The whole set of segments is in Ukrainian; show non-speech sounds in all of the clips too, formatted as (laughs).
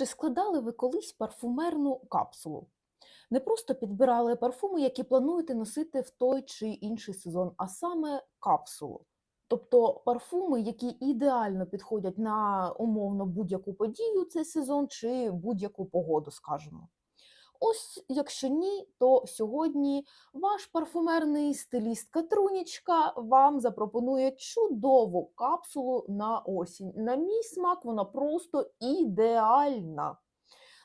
Чи складали ви колись парфумерну капсулу? Не просто підбирали парфуми, які плануєте носити в той чи інший сезон, а саме капсулу. Тобто парфуми, які ідеально підходять на умовно будь-яку подію цей сезон чи будь-яку погоду, скажімо. Ось, якщо ні, то сьогодні ваш парфумерний стиліст Катрунічка вам запропонує чудову капсулу на осінь. На мій смак вона просто ідеальна.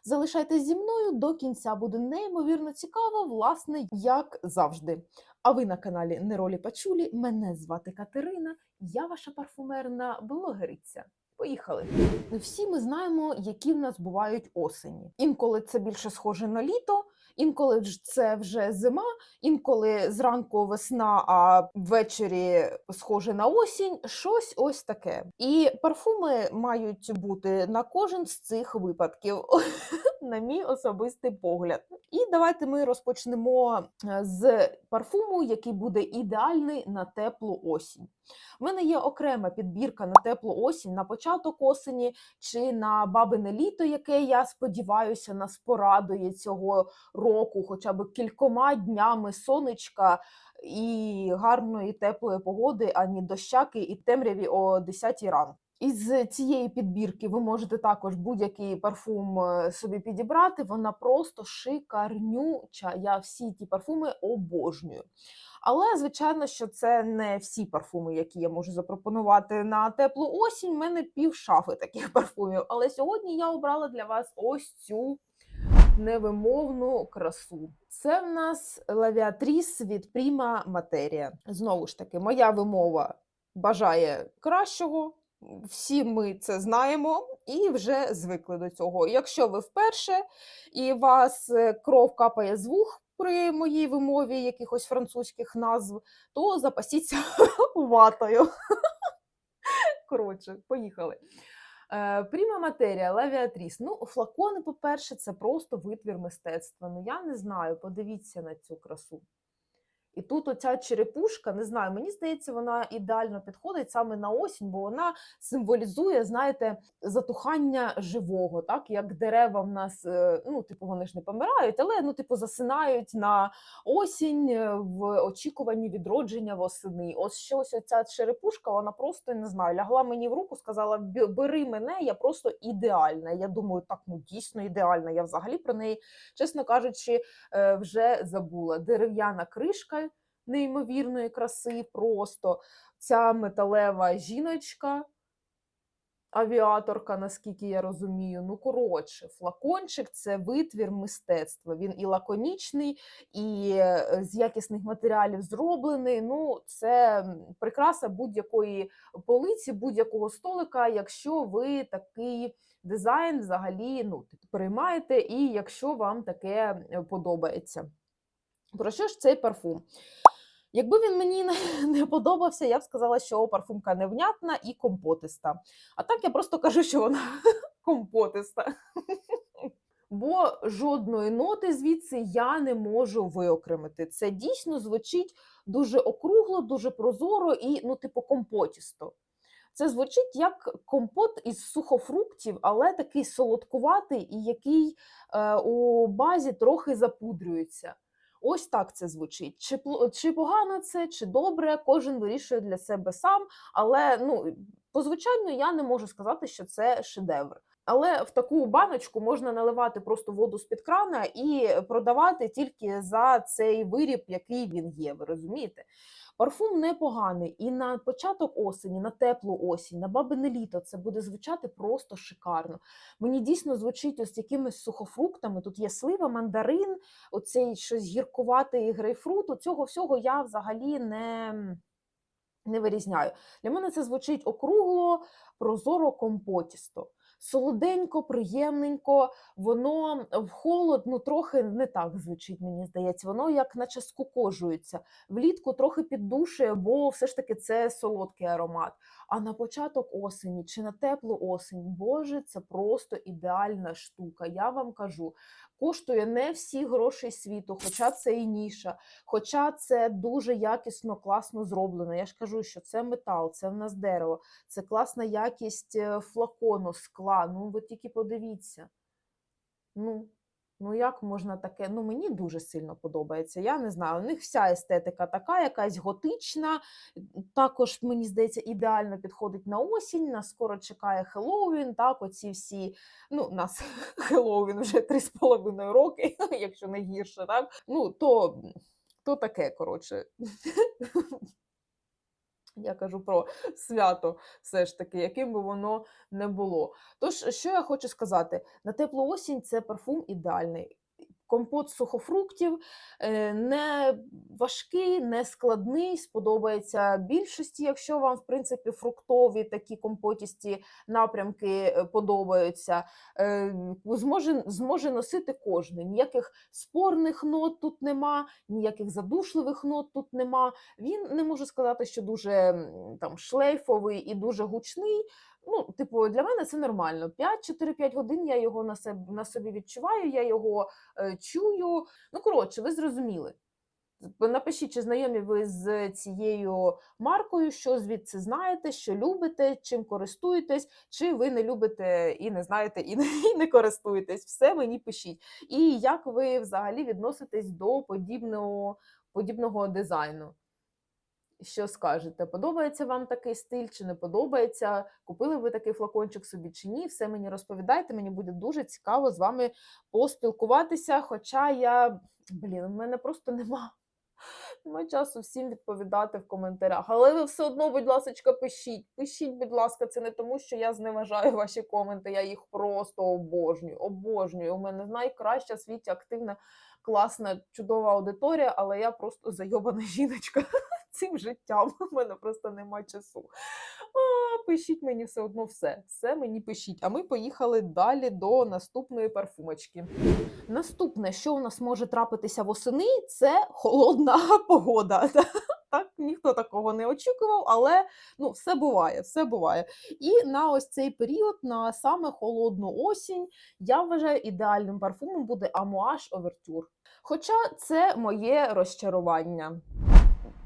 Залишайтесь зі мною до кінця, буде неймовірно цікаво, власне, як завжди. А ви на каналі Неролі Пачулі. Мене звати Катерина, я ваша парфумерна блогериця. Поїхали. Всі ми знаємо, які в нас бувають осені. Інколи це більше схоже на літо, інколи це вже зима, інколи зранку весна, а ввечері схоже на осінь. Щось ось таке. І парфуми мають бути на кожен з цих випадків, (laughs) на мій особистий погляд. І давайте ми розпочнемо е, з парфуму, який буде ідеальний на теплу осінь. У мене є окрема підбірка на теплу осінь, на початок осені чи на бабине літо, яке я сподіваюся нас порадує цього року, хоча б кількома днями сонечка і гарної теплої погоди, ані дощаки і темряві о 10 ранку. Із цієї підбірки ви можете також будь-який парфум е, собі підібрати. Вона просто шикарнюча. Я всі ті парфуми обожнюю. Але, звичайно, що це не всі парфуми, які я можу запропонувати на теплу осінь. У мене пів шафи таких парфумів. Але сьогодні я обрала для вас ось цю невимовну красу. Це в нас лавіатріс від Prima Materia. Знову ж таки, моя вимова бажає кращого. Всі ми це знаємо і вже звикли до цього. Якщо ви вперше і вас е, кров капає з вух при моїй вимові якихось французьких назв, то запасіться (laughs) ватою. (laughs) Коротше, поїхали. Пріма матерія, лавіатріс. Ну, флакони, по-перше, це просто витвір мистецтва. Ну, я не знаю, подивіться на цю красу. І тут оця черепушка, не знаю, мені здається, вона ідеально підходить саме на осінь, бо вона символізує, знаєте, затухання живого, так як дерева в нас, е, ну, типу, вони ж не помирають, але ну, типу, засинають на осінь е, в очікуванні відродження восени. Ось щось оця черепушка, вона просто не знаю, лягла мені в руку, сказала: бери мене, я просто ідеальна. Я думаю, так ну дійсно ідеальна. Я взагалі про неї, чесно кажучи, е, вже забула. Дерев'яна кришка неймовірної краси, просто ця металева жіночка, авіаторка, наскільки я розумію. Ну, коротше, флакончик це витвір мистецтва. Він і лаконічний, і е, з якісних матеріалів зроблений. Ну, це прикраса будь-якої полиці, будь-якого столика, якщо ви такий дизайн взагалі ну, приймаєте, і якщо вам таке е, подобається. Про що ж цей парфум? Якби він мені (laughs) не- подобався, я б сказала, що парфумка невнятна і компотиста. А так я просто кажу, що вона (laughs) компотиста. Бо жодної ноти звідси я не можу виокремити. Це дійсно звучить дуже округло, дуже прозоро і, ну, типу, компотісто. Це звучить як компот із сухофруктів, але такий солодкуватий і який е, у базі трохи запудрюється. Ось так це звучить. Чи, чи погано це, чи добре, кожен вирішує для себе сам. Але ну, по звичайно, я не можу сказати, що це шедевр. Але в таку баночку можна наливати просто воду з-під крана і продавати тільки за цей виріб, який він є. Ви розумієте? Парфум непоганий, і на початок осені, на теплу осінь, на бабине літо це буде звучати просто шикарно. Мені дійсно звучить ось якимись сухофруктами. Тут є слива, мандарин, оцей щось гіркуватий грейпфрут. Цього всього я взагалі не, не вирізняю. Для мене це звучить округло, прозоро, компотісто. Солоденько, приємненько, воно в холод ну, трохи не так звучить, мені здається. Воно як наче скукожується. Влітку трохи піддушує, бо все ж таки це солодкий аромат. А на початок осені чи на теплу осінь, боже, це просто ідеальна штука. Я вам кажу, коштує не всі гроші світу, хоча це і ніша, хоча це дуже якісно, класно зроблено. Я ж кажу, що це метал, це в нас дерево, це класна якість е, флакону, скла. Ну ви тільки подивіться. Ну, ну як можна таке? Ну, мені дуже сильно подобається. Я не знаю, у них вся естетика така, якась готична. Також, мені здається, ідеально підходить на осінь. Нас скоро чекає Хеллоуін. Так, оці всі, ну, нас (laughs) Хеллоуін вже 3,5 роки, (laughs) якщо не гірше, так? Ну, то, то таке, коротше. (laughs) (laughs) Я кажу про свято, все ж таки, яким би воно не було. Тож, що я хочу сказати: на теплу осінь це парфум ідеальний. Компот сухофруктів е, не важкий, не складний, сподобається більшості, якщо вам, в принципі, фруктові такі компотісті напрямки е, подобаються. Е, Зможе, зможе носити кожен. Ніяких спорних нот тут нема, ніяких задушливих нот тут нема. Він не можу сказати, що дуже там шлейфовий і дуже гучний. Ну, типу, для мене це нормально. 5-4-5 годин я його на себе на собі відчуваю, я його е, чую. Ну, коротше, ви зрозуміли. Напишіть, чи знайомі ви з цією маркою, що звідси знаєте, що любите, чим користуєтесь, чи ви не любите і не знаєте, і не, (laughs) і не користуєтесь. Все мені пишіть. І як ви взагалі відноситесь до подібного, подібного дизайну? Що скажете? Подобається вам такий стиль, чи не подобається? Купили ви такий флакончик собі чи ні? Все мені розповідайте. Мені буде дуже цікаво з вами поспілкуватися. Хоча я, блін, у мене просто нема. Нема часу всім відповідати в коментарях. Але ви все одно, будь ласка, пишіть. Пишіть, будь ласка, це не тому, що я зневажаю ваші коменти. Я їх просто обожнюю. Обожнюю. У мене найкраща в світі активна, класна, чудова аудиторія, але я просто зайобана (laughs) жіночка цим життям. (laughs) У мене просто нема часу. А, пишіть мені все одно все. Все мені пишіть. А ми поїхали далі до наступної парфумочки. Наступне, що у нас може трапитися восени, це холодна (laughs) погода. (laughs) Так, ніхто такого не очікував, але ну, все буває, все буває. І на ось цей період, на саме холодну осінь, я вважаю, ідеальним парфумом буде Amouage Overture. Хоча це моє розчарування.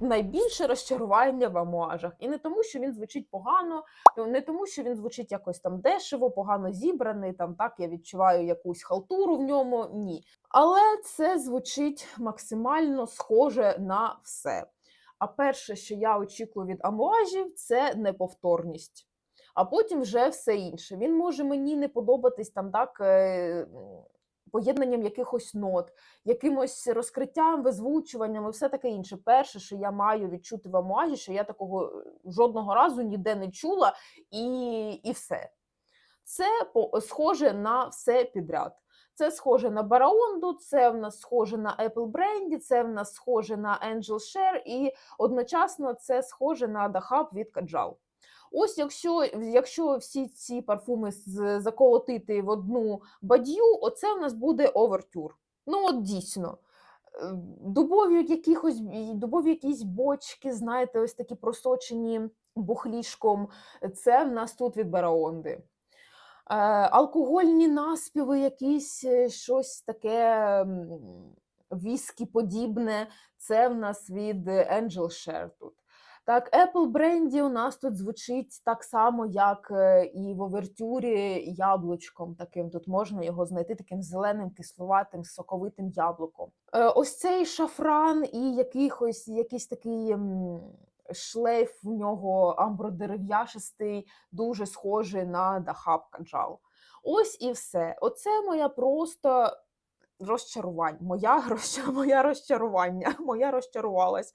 Найбільше розчарування в амуажах. І не тому, що він звучить погано, не тому, що він звучить якось там дешево, погано зібраний. Там так я відчуваю якусь халтуру в ньому. Ні. Але це звучить максимально схоже на все. А перше, що я очікую від амуажів, це неповторність. А потім вже все інше. Він може мені не подобатись там так. Поєднанням якихось нот, якимось розкриттям, визвучуванням і все таке інше. Перше, що я маю відчути в амуажі, що я такого е, жодного разу ніде не чула, і, і все. Це схоже на все підряд. Це схоже на Бараонду, це в нас схоже на Apple Brandy, це в нас схоже на Angel Share, і одночасно це схоже на Дахаб від Каджал. Ось якщо, якщо всі ці парфуми заколотити в одну бадью, оце в нас буде овертюр. Ну, от дійсно. Е, Дубові якихось дубові якісь бочки, знаєте, ось такі просочені бухлішком. Це в нас тут від Бараонди. Е, алкогольні наспіви, якісь е, щось таке віскі подібне. Це в нас від Angel Share тут. Так, Apple Brandy у нас тут звучить так само, як е, і в овертюрі яблучком. Таким тут можна його знайти таким зеленим, кисловатим, соковитим яблуком. Е, Ось цей шафран і якийсь, якийсь такий шлейф в нього амбродерев'яшистий, дуже схожий на Дахаб Каджал. Ось і все. Оце моя просто розчарування. Моя, (laughs) моя розчарування. Моя розчарувалась.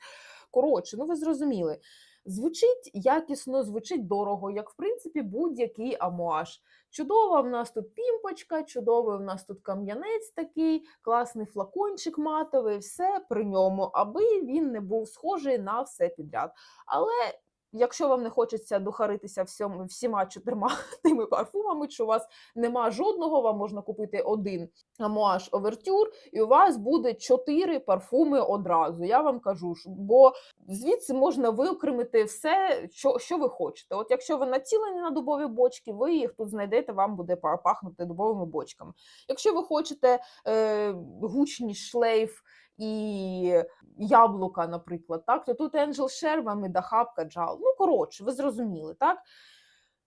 Коротше, ну ви зрозуміли. Звучить якісно, звучить дорого, як в принципі будь-який амуаж. Чудова в нас тут пімпочка, чудовий в нас тут кам'янець такий, класний флакончик матовий, все при ньому, аби він не був схожий на все підряд. Але якщо вам не хочеться духаритися всьому, всіма чотирма (laughs) тими парфумами, чи у вас нема жодного, вам можна купити один амуаж овертюр, і у вас буде чотири парфуми одразу. Я вам кажу, бо звідси можна виокремити все, що, що ви хочете. От якщо ви націлені на дубові бочки, ви їх тут знайдете, вам буде па- пахнути дубовими бочками. Якщо ви хочете е, гучний шлейф і яблука, наприклад, так, то тут Angel Share вам і Дахаб, Каджал. Ну, коротше, ви зрозуміли, так?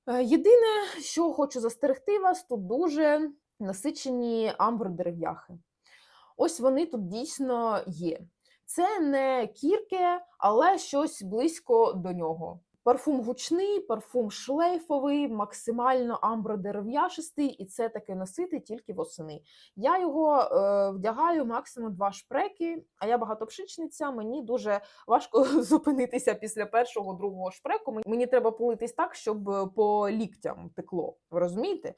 Е, Єдине, що хочу застерегти вас, тут дуже насичені амбродерев'яхи. Ось вони тут дійсно є. Це не кірки, але щось близько до нього. Парфум гучний, парфум шлейфовий, максимально амбродерев'яшистий, і це таке носити тільки восени. Я його е, вдягаю максимум два шпреки, а я багатопшичниця, мені дуже важко (laughs) зупинитися після першого, другого шпреку. Мені- треба политись так, щоб по ліктям текло. Ви розумієте?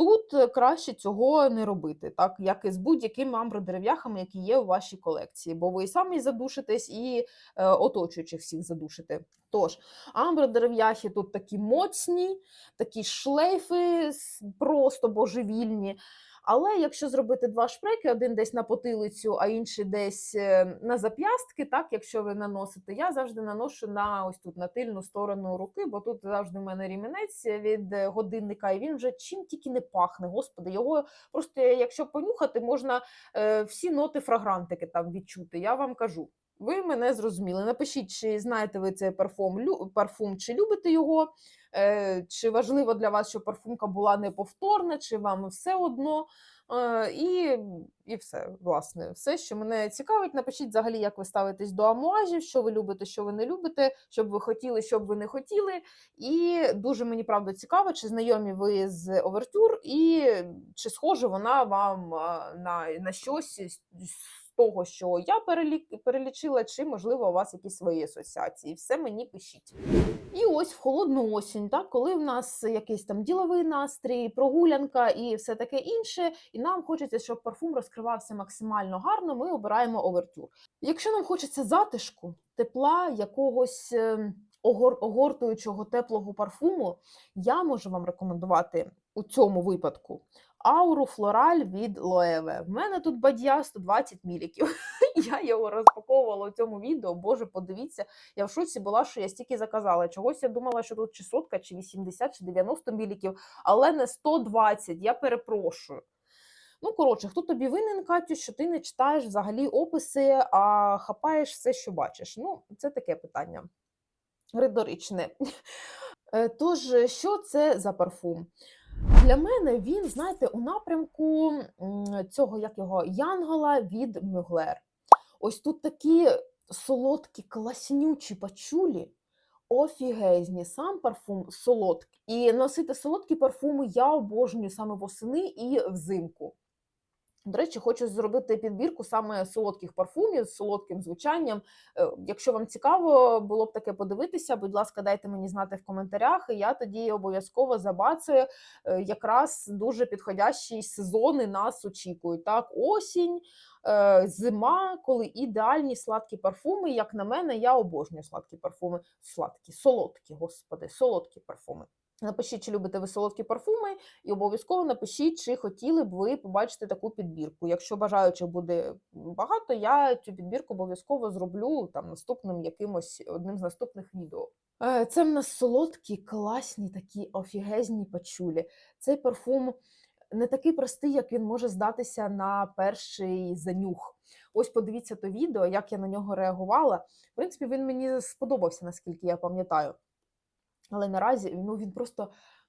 Тут е, краще цього не робити, так як і з будь-якими амбродерев'яхами, які є у вашій колекції, бо ви самі задушитесь, і е, оточуючих всіх задушите. Тож, амбродерев'яхи тут такі моцні, такі шлейфи просто божевільні. Але якщо зробити два шпреки, один десь на потилицю, а інший десь е, на зап'ястки, так, якщо ви наносите, я завжди наношу на ось тут на тильну сторону руки, бо тут завжди в мене рімінець від е, годинника, і він вже чим тільки не пахне. Господи, його просто якщо понюхати, можна е, всі ноти фрагрантики там відчути. Я вам кажу. Ви мене зрозуміли. Напишіть, чи знаєте ви цей парфум, парфум, чи любите його, е, чи важливо для вас, щоб парфумка була неповторна, чи вам все одно. Е, і, і все, власне, все, що мене цікавить, напишіть взагалі, як ви ставитесь до амуажів, що ви любите, що ви не любите, що б ви хотіли, що б ви не хотіли. І дуже мені правда цікаво, чи знайомі ви з овертюр, і чи схоже вона вам на, на щось того, що я перелічила, чи можливо у вас якісь свої асоціації. Все мені пишіть. І ось в холодну осінь, так, коли в нас якийсь там діловий настрій, прогулянка і все таке інше, і нам хочеться, щоб парфум розкривався максимально гарно, ми обираємо овертюр. Якщо нам хочеться затишку, тепла, якогось ем, огор- огортуючого теплого парфуму, я можу вам рекомендувати у цьому випадку ауру флораль від Лоеве. В мене тут бадья 120 міліків. (laughs) Я його розпаковувала у цьому відео. Боже, подивіться, я в шоці була, що я стільки заказала. Чогось я думала, що тут чи сотка, чи 80, чи 90 міліків, але не 120. Я перепрошую. Ну, коротше, хто тобі винен, Катю, що ти не читаєш взагалі описи, а хапаєш все, що бачиш. Ну, це таке питання риторичне. Е, Тож, що це за парфум? Для мене він, знаєте, у напрямку цього, як його, Янгола від Мюглер. Ось тут такі солодкі, класнючі пачулі, офігезні. Сам парфум солодкий. І носити солодкі парфуми я обожнюю саме восени і взимку. До речі, хочу зробити підбірку саме солодких парфумів з солодким звучанням. Е, Якщо вам цікаво було б таке подивитися, будь ласка, дайте мені знати в коментарях, і я тоді обов'язково забацаю. Е, Якраз дуже підходящі сезони нас очікують. Так, осінь, е, зима, коли ідеальні сладкі парфуми. Як на мене, я обожнюю сладкі парфуми. Сладкі, солодкі, господи, солодкі парфуми. Напишіть, чи любите ви солодкі парфуми, і обов'язково напишіть, чи хотіли б ви побачити таку підбірку. Якщо бажаючих буде багато, я цю підбірку обов'язково зроблю там наступним якимось одним з наступних відео. Е, Це в нас солодкі, класні такі офігезні пачулі. Цей парфум не такий простий, як він може здатися на перший занюх. Ось подивіться то відео, як я на нього реагувала. В принципі, він мені сподобався, наскільки я пам'ятаю. Але наразі ну, він просто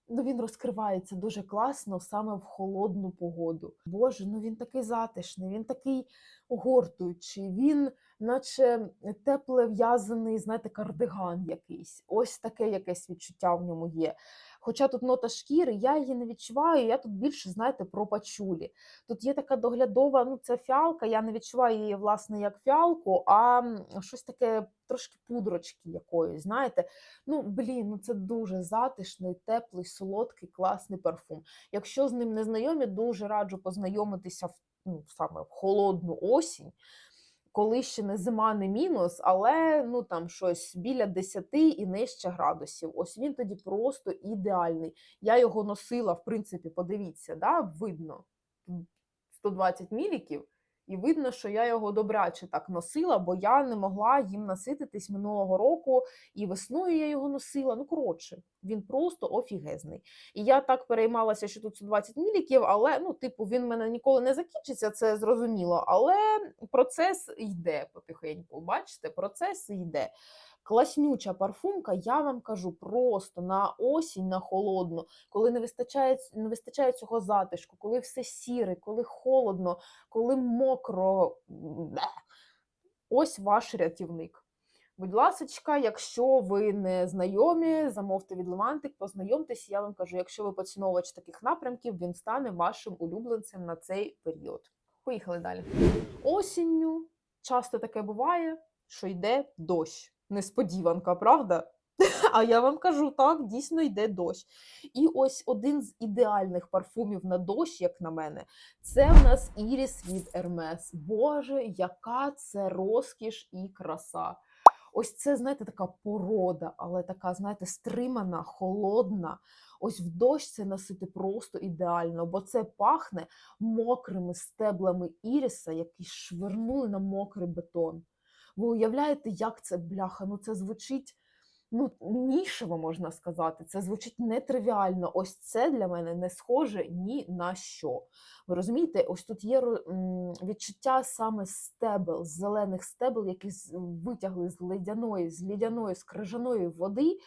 ну, він розкривається дуже класно саме в холодну погоду. Боже, ну він такий затишний, він такий огортуючий, він, наче тепле в'язаний, знаєте, кардиган якийсь. Ось таке якесь відчуття в ньому є. Хоча тут нота шкіри, я її не відчуваю, я тут більше, знаєте, про пачулі. Тут є така доглядова, ну це фіалка, я не відчуваю її, власне, як фіалку, а щось таке трошки пудрочки якоїсь, знаєте. Ну, блін, ну це дуже затишний, теплий, солодкий, класний парфум. Якщо з ним не знайомі, дуже раджу познайомитися в, ну, саме в холодну осінь. Коли ще не зима, не мінус, але ну там щось біля 10 і нижче градусів. Ось він тоді просто ідеальний. Я його носила, в принципі, подивіться, да, видно тут 120 міліків, і видно, що я його добряче так носила, бо я не могла їм насититись минулого року, і весною я його носила. Ну, коротше, він просто офігезний. І я так переймалася, що тут 120 міліків, але ну, типу, він в мене ніколи не закінчиться, це зрозуміло. Але процес йде потихеньку. Бачите, процес йде. Класнюча парфумка, я вам кажу, просто на осінь, на холодну, коли не вистачає, не вистачає цього затишку, коли все сіре, коли холодно, коли мокро. Ось ваш рятівник. Будь ласочка, якщо ви не знайомі, замовте від Левантик, познайомтесь. Я вам кажу, якщо ви поціновувач таких напрямків, він стане вашим улюбленцем на цей період. Поїхали далі. Осінню часто таке буває, що йде дощ. Несподіванка, правда? (laughs) А я вам кажу, так, дійсно йде дощ. І ось один з ідеальних парфумів на дощ, як на мене, це в нас Іріс від Hermes. Боже, яка це розкіш і краса. Ось це, знаєте, така порода, але така, знаєте, стримана, холодна. Ось в дощ це носити просто ідеально, бо це пахне мокрими стеблами іріса, які швирнули на мокрий бетон. Ви уявляєте, як це бляха? Ну це звучить ну, нішево, можна сказати. Це звучить нетривіально. Ось це для мене не схоже ні на що. Ви розумієте, ось тут є відчуття саме стебел, зелених стебел, які витягли з ледяної, з лідяної, з крижаної води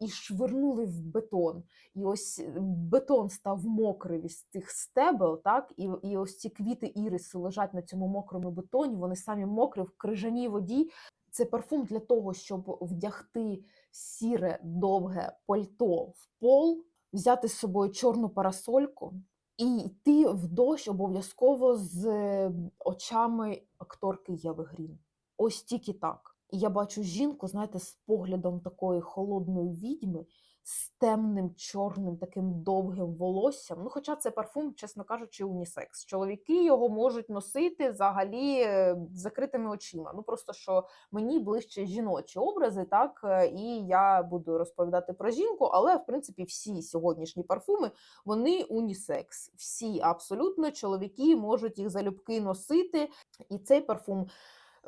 і швирнули в бетон. І ось е, бетон став мокрий від цих стебел, так, і, і ось ці квіти ірису лежать на цьому мокрому бетоні, вони самі мокрі в крижаній воді. Це парфум для того, щоб вдягти сіре довге пальто в пол, взяти з собою чорну парасольку і йти в дощ обов'язково з е, очами акторки Єви Грін. Ось тільки так. І я бачу жінку, знаєте, з поглядом такої холодної відьми, з темним чорним таким довгим волоссям. Ну, хоча це парфум, чесно кажучи, унісекс. Чоловіки його можуть носити взагалі е, закритими очима. Ну просто що мені ближче жіночі образи, так е, і я буду розповідати про жінку, але в принципі всі сьогоднішні парфуми вони унісекс. Всі абсолютно чоловіки можуть їх залюбки носити. І цей парфум.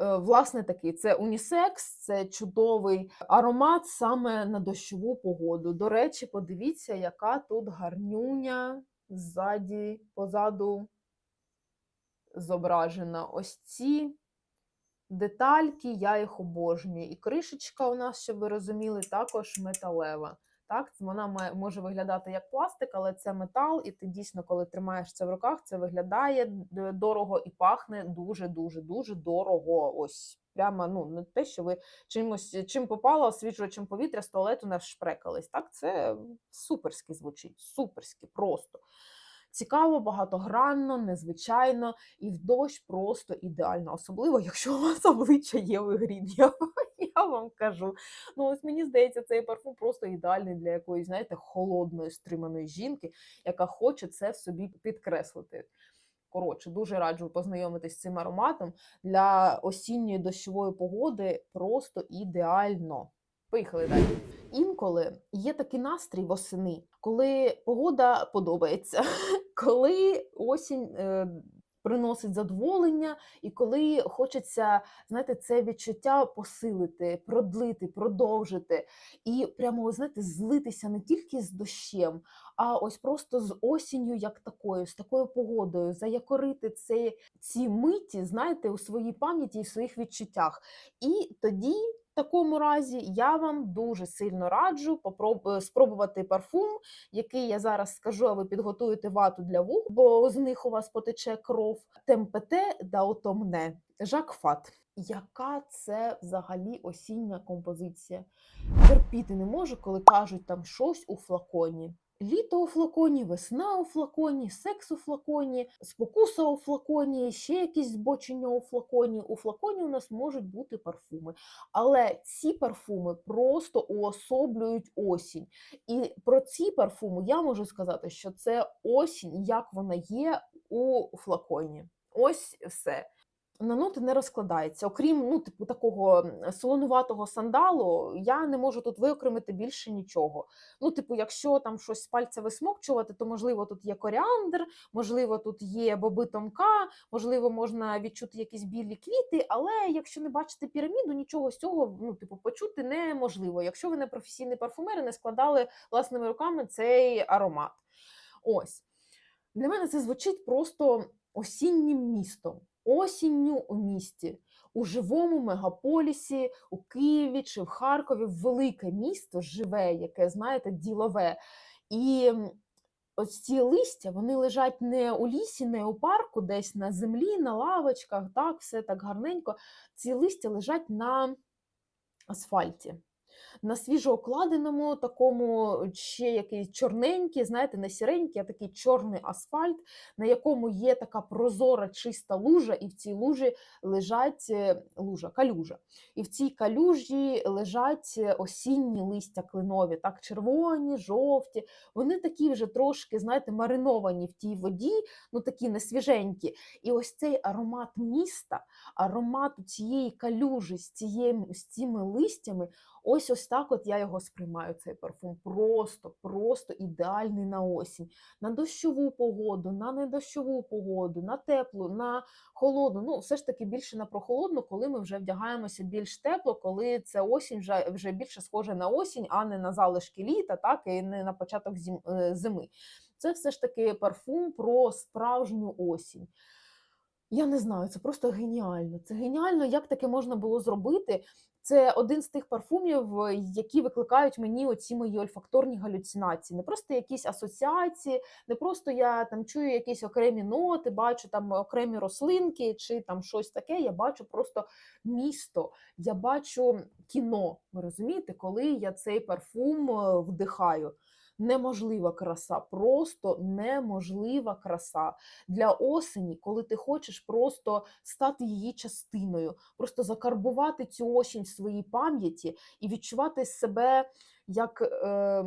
Е, Власне такий, це унісекс, це чудовий аромат саме на дощову погоду. До речі, подивіться, яка тут гарнюня ззаді, позаду зображена. Ось ці детальки, я їх обожнюю. І кришечка у нас, щоб ви розуміли, також металева. Так, вона має, може виглядати як пластик, але це метал, і ти дійсно, коли тримаєш це в руках, це виглядає дорого і пахне дуже, дуже, дуже дорого. Ось прямо ну не те, що ви чимось чим попало освіжувачем повітря з туалету не шпрекались. Так, це суперськи звучить, суперськи, просто. Цікаво, багатогранно, незвичайно, і в дощ просто ідеально, особливо, якщо у вас обличчя є в грін. (laughs) Я, я вам кажу. Ну, ось мені здається, цей парфум просто ідеальний для якоїсь, знаєте, холодної, стриманої жінки, яка хоче це в собі підкреслити. Коротше, дуже раджу познайомитись з цим ароматом для осінньої дощової погоди просто ідеально. Поїхали далі. Інколи є такий настрій восени, коли погода подобається, (laughs) коли осінь е, приносить задоволення, і коли хочеться, знаєте, це відчуття посилити, продлити, продовжити, і прямо, знаєте, злитися не тільки з дощем, а ось просто з осінню, як такою, з такою погодою, заякорити це, ці миті, знаєте, у своїй пам'яті і в своїх відчуттях. І тоді. Такому разі я вам дуже сильно раджу попроб- спробувати парфум, який я зараз скажу, а ви підготуєте вату для вух, бо з них у вас потече кров. Темпете да отомне. Жак Фат. Яка це взагалі осіння композиція? Терпіти не можу, коли кажуть там щось у флаконі. Літо у флаконі, весна у флаконі, секс у флаконі, спокуса у флаконі, ще якісь збочення у флаконі. У флаконі у нас можуть бути парфуми. Але ці парфуми просто уособлюють осінь. І про ці парфуми я можу сказати, що це осінь, як вона є у флаконі. Ось все. На ноти не розкладається. Окрім ну, типу, такого солонуватого сандалу, я не можу тут виокремити більше нічого. Ну, типу, якщо там щось з пальця висмокчувати, то можливо тут є коріандр, можливо, тут є боби тонка, можливо, можна відчути якісь білі квіти, але якщо не бачите піраміду, нічого з цього ну, типу, почути неможливо, якщо ви не професійний парфумер і не складали власними руками цей аромат. Ось. Для мене це звучить просто осіннім містом. Осінню у місті, у живому мегаполісі, у Києві чи в Харкові, велике місто живе, яке, знаєте, ділове. І ось ці листя вони лежать не у лісі, не у парку, десь на землі, на лавочках, так, все так гарненько. Ці листя лежать на асфальті. На свіжоокладеному такому ще якийсь чорненький, знаєте, не сіренький, а такий чорний асфальт, на якому є така прозора чиста лужа, і в цій лужі лежать е, лужа, калюжа. І в цій калюжі лежать е, осінні листя клинові, так, червоні, жовті. Вони такі вже трошки, знаєте, мариновані в тій воді, ну такі несвіженькі. І ось цей аромат міста, аромат цієї калюжі з, цією, з цими листями. Ось ось так от я його сприймаю, цей парфум. Просто, просто ідеальний на осінь. На дощову погоду, на недощову погоду, на теплу, на холодну. Ну, все ж таки більше на прохолодну, коли ми вже вдягаємося більш тепло, коли це осінь вже, вже більше схоже на осінь, а не на залишки літа, так, і не на початок зим, е, зими. Це все ж таки парфум про справжню осінь. Я не знаю, це просто геніально. Це геніально, як таке можна було зробити. Це один з тих парфумів, е, які викликають мені оці мої ольфакторні галюцинації. Не просто якісь асоціації, не просто я там чую якісь окремі ноти, бачу там окремі рослинки чи там щось таке. Я бачу просто місто, я бачу кіно. Ви розумієте, коли я цей парфум е, вдихаю. Неможлива краса, просто неможлива краса. Для осені, коли ти хочеш просто стати її частиною, просто закарбувати цю осінь в своїй пам'яті і відчувати себе як е,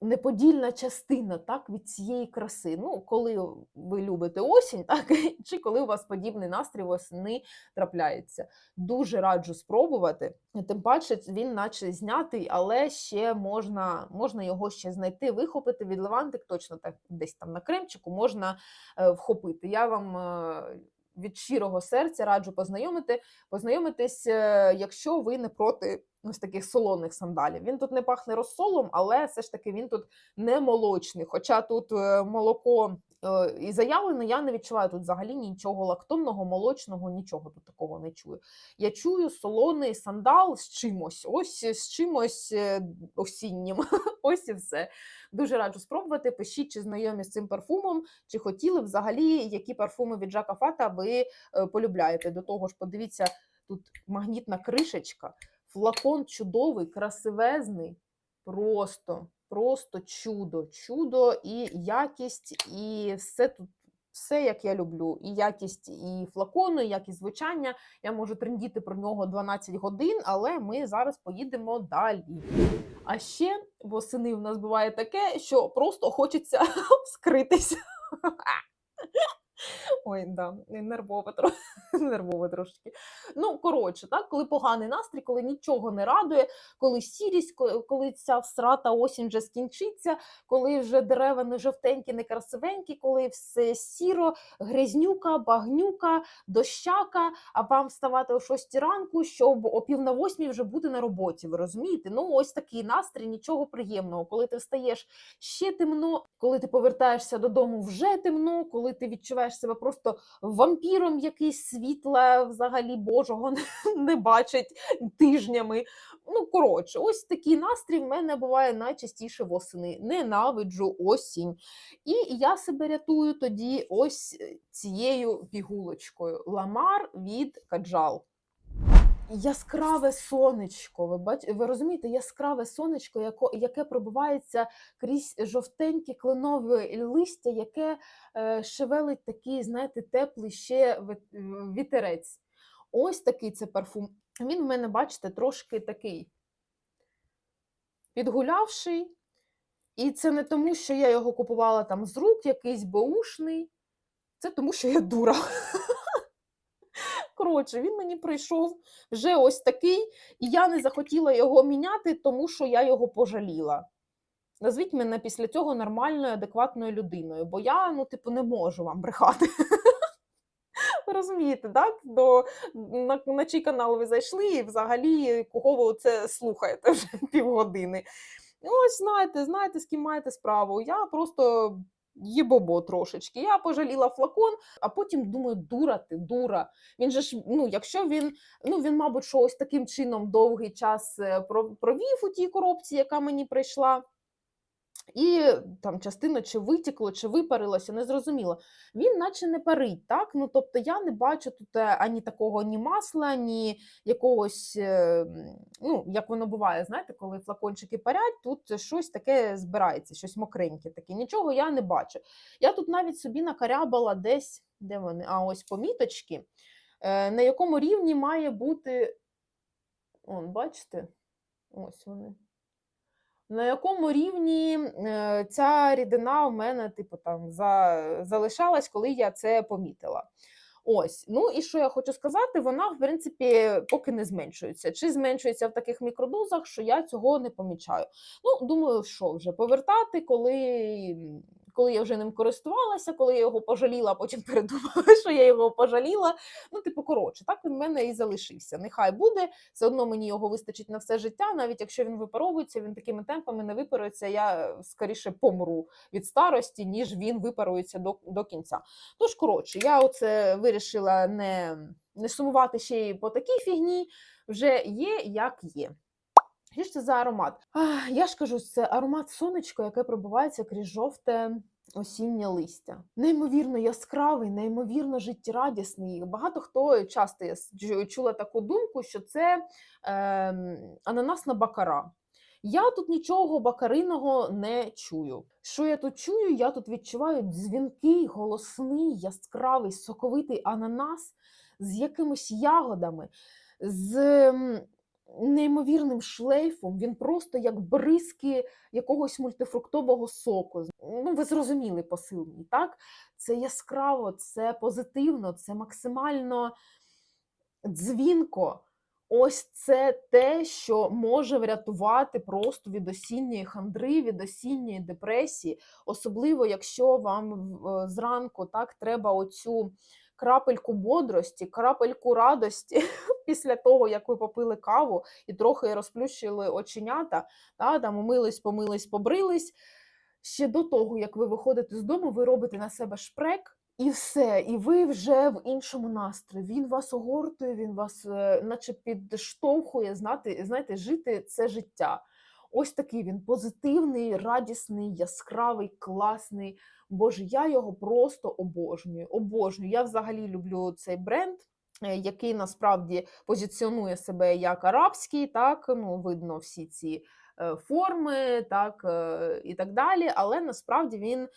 неподільна частина так, від цієї краси. Ну, коли ви любите осінь, (laughs) так, чи коли у вас подібний настрій восени трапляється. Дуже раджу спробувати. Тим паче він наче знятий, але ще можна, можна його ще знайти, вихопити від левантик, точно так десь там на кремчику можна е, вхопити. Я вам е, від щирого серця раджу познайомити, познайомитись, е, якщо ви не проти ось таких солоних сандалів. Він тут не пахне розсолом, але все ж таки він тут не молочний. Хоча тут е, молоко і заявлено, я не відчуваю тут взагалі нічого лактонного, молочного, нічого тут такого не чую. Я чую солоний сандал з чимось, ось з чимось е, осіннім. (laughs) Ось і все. Дуже раджу спробувати. Пишіть, чи знайомі з цим парфумом, чи хотіли взагалі, які парфуми від Жака Фата ви е, полюбляєте. До того ж, подивіться, тут магнітна кришечка, флакон чудовий, красивезний, просто, просто чудо, чудо і якість, і все тут. Все, як я люблю, і якість і флакону, і якість звучання. Я можу трендіти про нього 12 годин, але ми зараз поїдемо далі. А ще восени в нас буває таке, що просто хочеться (laughs) вскритися. Ой, да, нервово, тро... (laughs) нервово трошки. Ну, коротше, так, коли поганий настрій, коли нічого не радує, коли сірість, коли ця всрата осінь вже скінчиться, коли вже дерева не жовтенькі, не красивенькі, коли все сіро, грязнюка, багнюка, дощака, а вам вставати о 6 ранку, щоб о пів на восьмій вже бути на роботі. Ви розумієте? Ну, ось такий настрій, нічого приємного. Коли ти встаєш ще темно, коли ти повертаєшся додому вже темно, коли ти відчуваєш себе просто вампіром, який світла взагалі Божого (laughs) не бачить тижнями. Ну, коротше, ось такий настрій в мене буває найчастіше восени. Ненавиджу осінь. І я себе рятую тоді ось е, цією пігулочкою. Ламар від Каджал. Яскраве сонечко. Ви бач... ви розумієте, яскраве сонечко, яко... яке пробивається крізь жовтенькі кленове листя, яке е, шевелить такий, знаєте, теплий ще вітерець. Ось такий це парфум. Він в мене, бачите, трошки такий підгулявший. І це не тому, що я його купувала там з рук, якийсь беушний. Це тому, що я дура. (laughs) Коротше, він мені прийшов вже ось такий, і я не захотіла його міняти, тому що я його пожаліла. Назвіть мене після цього нормальною, адекватною людиною, бо я, ну, типу, не можу вам брехати. Розумієте, так? До, на, на чий канал ви зайшли, і взагалі кого ви це слухаєте вже (laughs) півгодини. Ось знаєте, знаєте, з ким маєте справу. Я просто їбобо трошечки. Я пожаліла флакон, а потім думаю, дура ти, дура. Він же ж, ну, якщо він, ну він, мабуть, що ось таким чином довгий час е, провів у тій коробці, яка мені прийшла. І там частина чи витікло, чи випарилося, не зрозуміло. Він наче не парить, так? Ну, тобто я не бачу тут е, ані такого ні масла, ні якогось, е, ну, як воно буває, знаєте, коли флакончики парять, тут щось таке збирається, щось мокреньке таке. Нічого я не бачу. Я тут навіть собі накарябала десь, де вони? А ось поміточки, е, на якому рівні має бути. Он, бачите? Ось вони. На якому рівні е, ця рідина у мене, типу, там за, залишалась, коли я це помітила. Ось, ну і що я хочу сказати, вона, в принципі, поки не зменшується. Чи зменшується в таких мікродозах, що я цього не помічаю. Ну, думаю, що вже повертати, коли, коли я вже ним користувалася, коли я його пожаліла, потім (laughs) передумала, що я його пожаліла. Ну, типу, коротше, так він в мене і залишився. Нехай буде, все одно мені його вистачить на все життя, навіть якщо він випаровується, він такими темпами не випарується. Я е, скоріше помру від старості, ніж він випарується до, до кінця. Тож, коротше, я оце вирішила не, не сумувати ще й по такій фігні. Вже є, як є. Що ж це за аромат? А, я ж кажу, це аромат сонечко, яке пробивається крізь жовте осіннє листя. Неймовірно яскравий, неймовірно життєрадісний. Багато хто часто я чула таку думку, що це ем, ананасна бакара. Я тут нічого бакариного не чую. Що я тут чую? Я тут відчуваю дзвінкий, голосний, яскравий, соковитий ананас з якимись ягодами, з неймовірним шлейфом. Він просто як бризки якогось мультифруктового соку. Ну, ви зрозуміли посил так? Це яскраво, це позитивно, це максимально дзвінко. Ось це те, що може врятувати просто від осінньої хандри, від осінньої депресії, особливо якщо вам е, зранку так треба оцю крапельку бодрості, крапельку радості (laughs) після того, як ви попили каву і трохи розплющили оченята, та, там умились, помились, побрились. Ще до того, як ви виходите з дому, ви робите на себе шпрек, і все, і ви вже в іншому настрої. Він вас огортує, він вас е, наче підштовхує знати, знаєте, жити це життя. Ось такий він позитивний, радісний, яскравий, класний. Боже, я його просто обожнюю. Обожнюю. Я взагалі люблю цей бренд. е, Який насправді позиціонує себе як арабський, так ну видно всі ці е, форми, так е, і так далі. Але насправді він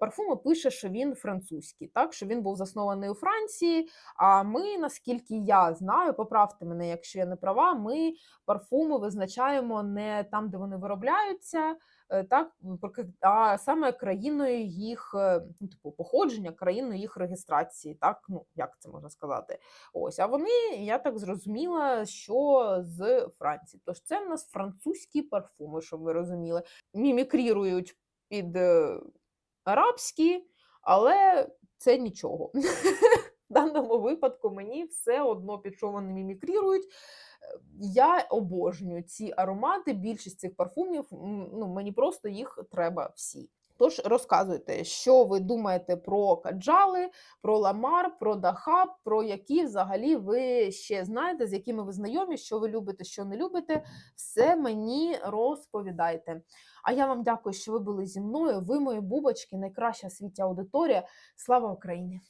парфуми пише, що він французький, так що він був заснований у Франції. А ми, наскільки я знаю, поправте мене, якщо я не права, ми парфуми визначаємо не там, де вони виробляються. е, Так, а саме країною їх е, ну, типу, походження, країною їх реєстрації, так ну як це можна сказати? Ось, а вони, я так зрозуміла, що з Франції. Тож це в нас французькі парфуми, щоб ви розуміли. Мімікрірують під е, арабські, але це нічого. В даному випадку мені все одно під що вони мімікрірують. Я обожнюю ці аромати. Більшість цих парфумів, ну мені просто їх треба всі. Тож розказуйте, що ви думаєте про каджали, про ламар, про дахаб, про які взагалі ви ще знаєте, з якими ви знайомі, що ви любите, що не любите. Все мені розповідайте. А я вам дякую, що ви були зі мною. Ви мої бубочки, найкраща в світі аудиторія. Слава Україні!